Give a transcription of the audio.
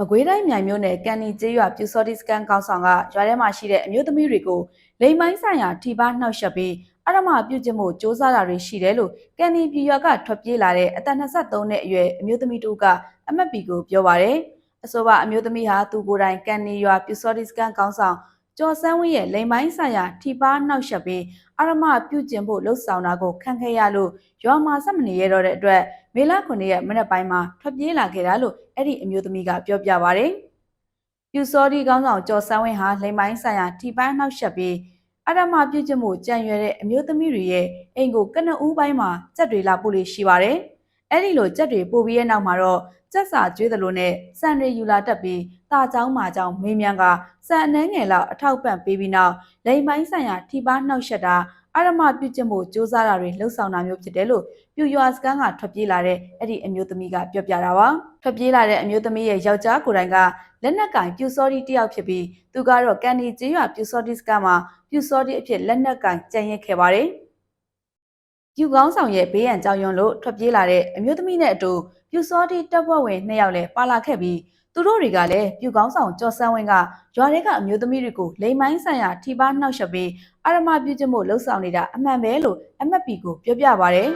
မကွေးတိုင်းမြိုင်မြို့နယ်ကန်နီကျေးရွာပြူစောတိစကန်ကောင်းဆောင်ကရွာထဲမှာရှိတဲ့အမျိုးသမီးတွေကိုလိမ်မိုင်းဆိုင်ရာထိပါနှောက်ယှက်ပြီးအရမပြုတ်ကျမှုစ조사တာတွေရှိတယ်လို့ကန်နီပြည်ရွာကထွက်ပြေးလာတဲ့အသက်23နှစ်အရွယ်အမျိုးသမီးတူကအမတ်ပီကိုပြောပါရယ်အဆိုပါအမျိုးသမီးဟာသူကိုယ်တိုင်ကန်နီရွာပြူစောတိစကန်ကောင်းဆောင် ကျော်စန်းဝင်းရဲ့လိမ်မိုင်းဆိုင်ရာထိပါနှောက်ယှက်ပြီးအရမပြုတ်ကျင်ဖို့လှုပ်ဆောင်တာကိုခံခဲ့ရလို့ရွာမှာဆက်မနေရတော့တဲ့အတွက်မေလ9ရက်မနက်ပိုင်းမှာထွက်ပြေးလာခဲ့တာလို့အဲ့ဒီအမျိုးသမီးကပြောပြပါရယ်ပြူစောတိကောင်းဆောင်ကျော်စန်းဝင်းဟာလိမ်မိုင်းဆိုင်ရာထိပါနှောက်ယှက်ပြီးအရမပြုတ်ကျင်မှုကြံရွယ်တဲ့အမျိုးသမီးတွေရဲ့အိမ်ကိုကနဦးပိုင်းမှာစက်တွေလာပို့လို့ရှိပါတယ် အဲ့ဒီလိုကြက်တွေပို့ပြီးရဲ့နောက်မှာတော့ကြက်စာကျွေးသလိုနဲ့ဆန်တွေယူလာတက်ပြီးတာချောင်းမာချောင်းမေးမြန်းကဆန်အနှဲငယ်လောက်အထောက်ပံ့ပေးပြီးနောက်လိမ်ပိုင်းဆိုင်ရာထိပါနှောက်ယှက်တာအရမပြုကျင့်မှုစ조사တာတွေလှုပ်ဆောင်တာမျိုးဖြစ်တယ်လို့ပြူရွာစကန်ကထွက်ပြေးလာတဲ့အဲ့ဒီအမျိုးသမီးကပြောပြတာပါထွက်ပြေးလာတဲ့အမျိုးသမီးရဲ့ယောက်ျားကိုယ်တိုင်ကလက်နက်ကင်ပြူစောဒီတယောက်ဖြစ်ပြီးသူကတော့ကန်ဒီကျေးရွာပြူစောဒီစကန်မှာပြူစောဒီအဖြစ်လက်နက်ကင်ကြံ့ရက်ခဲ့ပါတယ် ပြူကောင်းဆောင်ရဲ့ဘေးရန်ကြောင်ရွံလို့ထွက်ပြေးလာတဲ့အမျိုးသမီးနဲ့အတူပြူစောတီတပ်ဖွဲ့ဝင်နှစ်ယောက်လည်းပါလာခဲ့ပြီးသူတို့တွေကလည်းပြူကောင်းဆောင်ကျော်စန်းဝင်းကရွာထဲကအမျိုးသမီးတွေကိုလိမ်မိုင်းဆိုင်ရာထိပါနှောက်ယှက်ပြီးအာရမပြုတ်ကျမှုလှုပ်ဆောင်နေတာအမှန်ပဲလို့အမတ်ပီကိုပြောပြပါရယ်